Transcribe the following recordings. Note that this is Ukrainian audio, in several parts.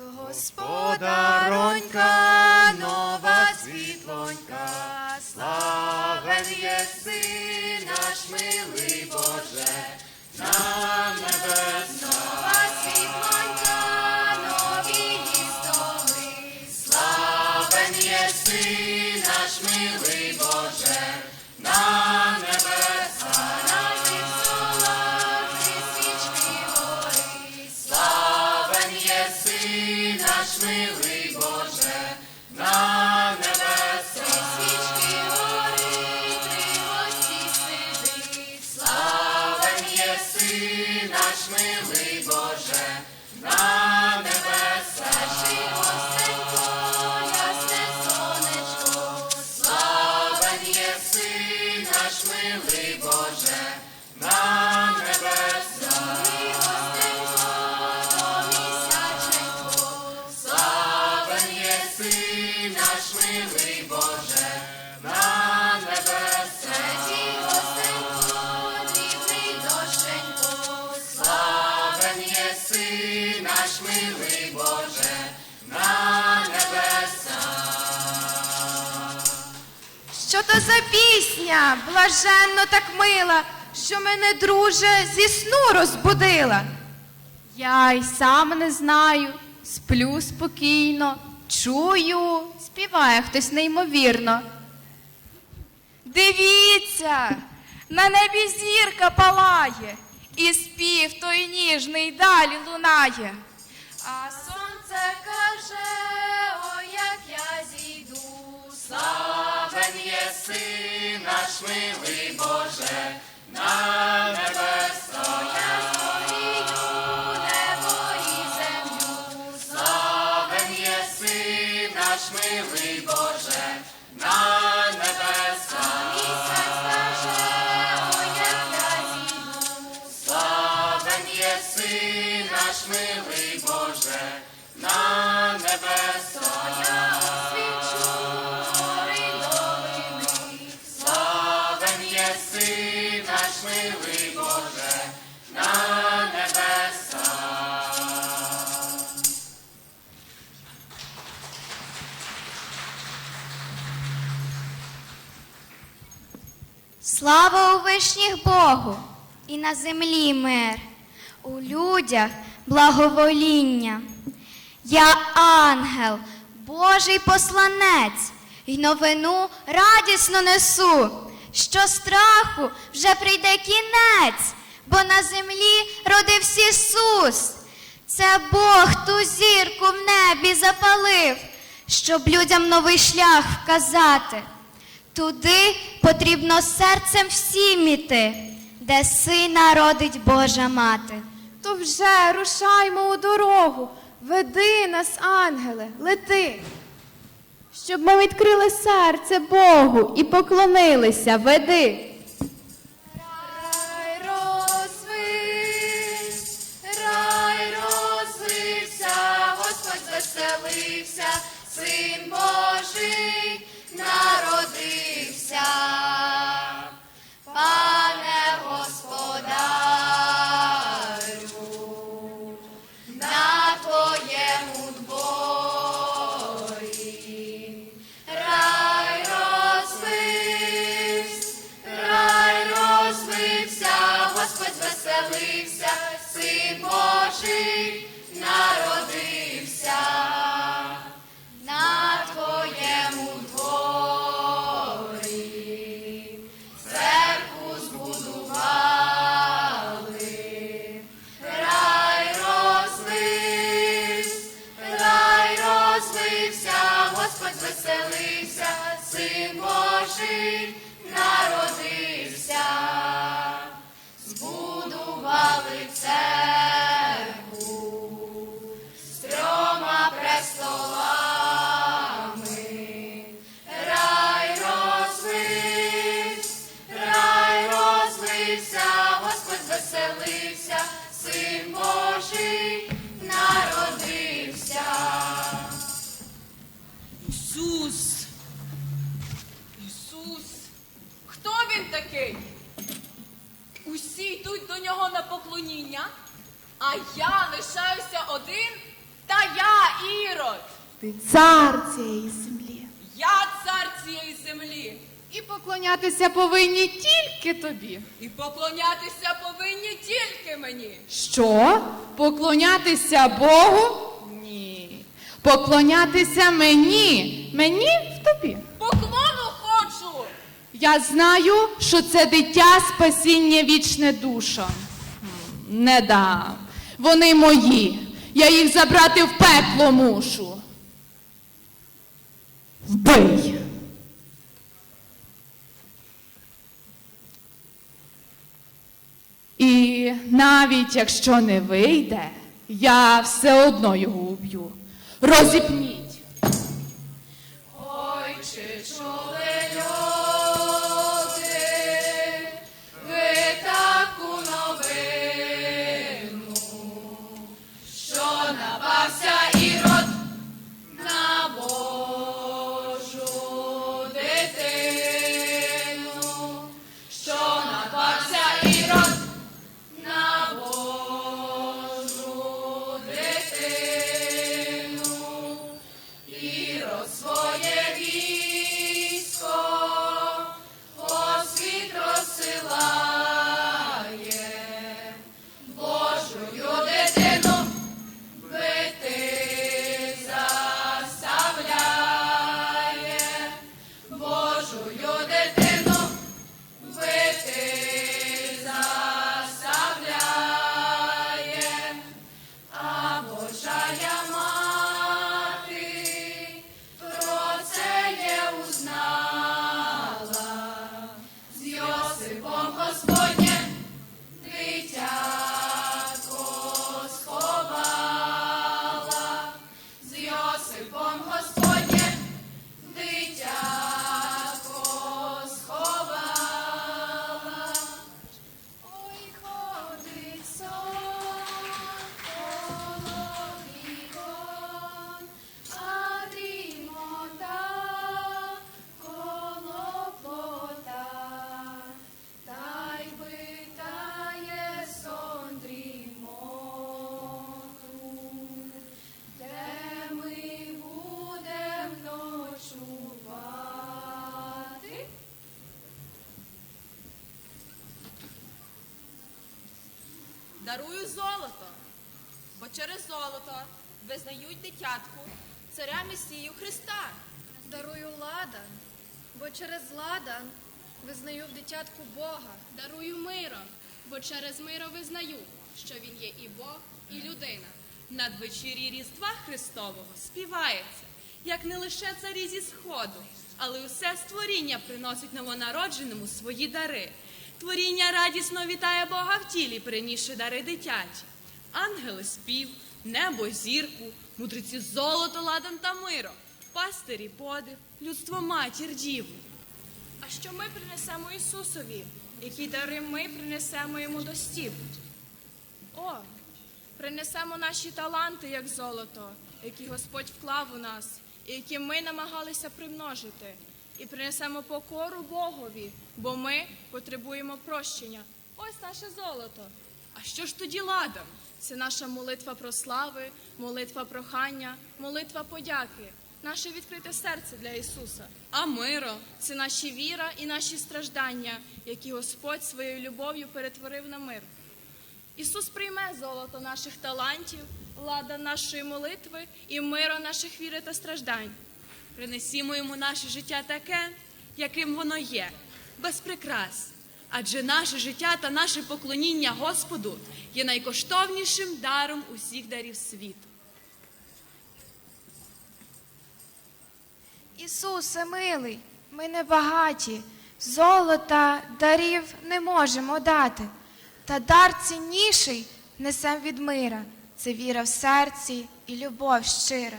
Господаронька, нова світлонька, славен єси наш милий Боже, на небес. Нова світлонька, нові столи, славен єси наш милий Боже, на наш милий Боже, на небеса. Гостенько, ясне сонечко, славен єси наш милий Боже, на небеса. Гостенько, місяченько, славен єси наш милий Боже, то за пісня, блаженно так мила, що мене, друже, зі сну розбудила. Я й сам не знаю, сплю спокійно, чую, співає хтось неймовірно. Дивіться, на небі зірка палає, і спів той ніжний далі лунає. А сонце каже, Славен єси наш милий Боже, на небеса. Слава у вишніх Богу і на землі мир, у людях благовоління. Я ангел, Божий посланець, й новину радісно несу, що страху вже прийде кінець, бо на землі родився Ісус. Це Бог ту зірку в небі запалив, щоб людям новий шлях вказати. Туди потрібно серцем всім іти, де сина родить Божа мати. То вже рушаймо у дорогу, веди нас, ангеле, лети. Щоб ми відкрили серце Богу і поклонилися, веди. Рай розвився, рай розвився, Господь веселився, Син Божий Божий такий? Усі йдуть до нього на поклоніння, а я лишаюся один, та я ірод. Ти цар цієї землі. Я цар цієї землі. І поклонятися повинні тільки тобі. І поклонятися повинні тільки мені. Що? Поклонятися Богу? Ні. Поклонятися мені. Мені в тобі. Я знаю, що це дитя спасіння вічне душам. М, Не дам. Вони мої. Я їх забрати в пекло мушу. Вбий. І навіть якщо не вийде, я все одно його уб'ю. Розіпніть. Дарую золото, бо через золото визнають дитятку царя Месію Христа. Дарую ладан, бо через ладан визнаю в дитятку Бога. Дарую миро, бо через миро визнаю, що він є і Бог, і людина. Надвечір'ї Різдва Христового співається, як не лише царі зі сходу, але усе створіння приносить новонародженому свої дари. Творіння радісно вітає Бога в тілі, принісши дари дитячі. Ангели спів, небо зірку, мудреці золото, ладан та миро, пастирі подив, людство матір діву. А що ми принесемо Ісусові? Які дари ми принесемо йому до стіп? О, принесемо наші таланти, як золото, які Господь вклав у нас, і які ми намагалися примножити. І принесемо покору Богові, бо ми потребуємо прощення. Ось наше золото. А що ж тоді ладан? Це наша молитва про слави, молитва прохання, молитва подяки, наше відкрите серце для Ісуса. А миро? Це наші віра і наші страждання, які Господь своєю любов'ю перетворив на мир. Ісус прийме золото наших талантів, лада нашої молитви і миро наших віри та страждань. Принесімо йому наше життя таке, яким воно є, без прикрас. Адже наше життя та наше поклоніння Господу є найкоштовнішим даром усіх дарів світу. Ісусе милий, ми не багаті, золота, дарів не можемо дати. Та дар цінніший несем від мира. Це віра в серці і любов щира.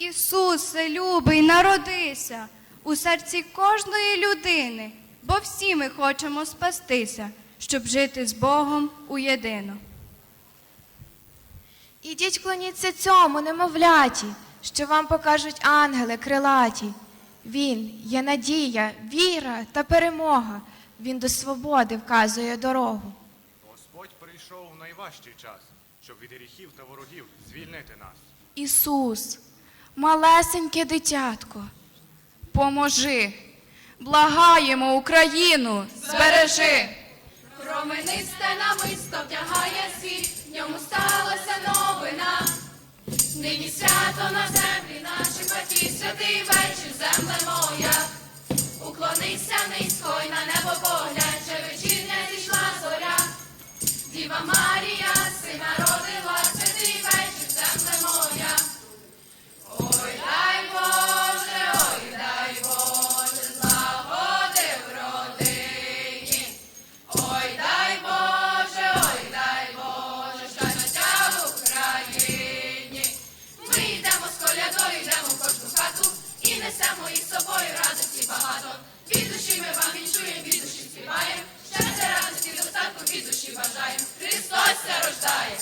Ісусе, любий, народися у серці кожної людини, бо всі ми хочемо спастися, щоб жити з Богом уєдино. Ідіть клоніться цьому немовляті, що вам покажуть ангели крилаті. Він є надія, віра та перемога. Він до свободи вказує дорогу. Господь прийшов в найважчий час, щоб від гріхів та ворогів звільнити нас. Ісус, малесеньке дитятко. Поможи, благаємо Україну, збережи. Променисте намисто вдягає світ, в ньому сталася новина. Нині свято на землі наших батьків, святий вечір, земле моя. Уклонися низько й на небо поглянь, ще вечірня зійшла зоря. Діва Марія, сина родила, святий вечір, несемо із собою радості багато. Від душі ми вам віншуємо, від душі співаємо. Щастя, радості, достатку від душі бажаємо. Христос рождає.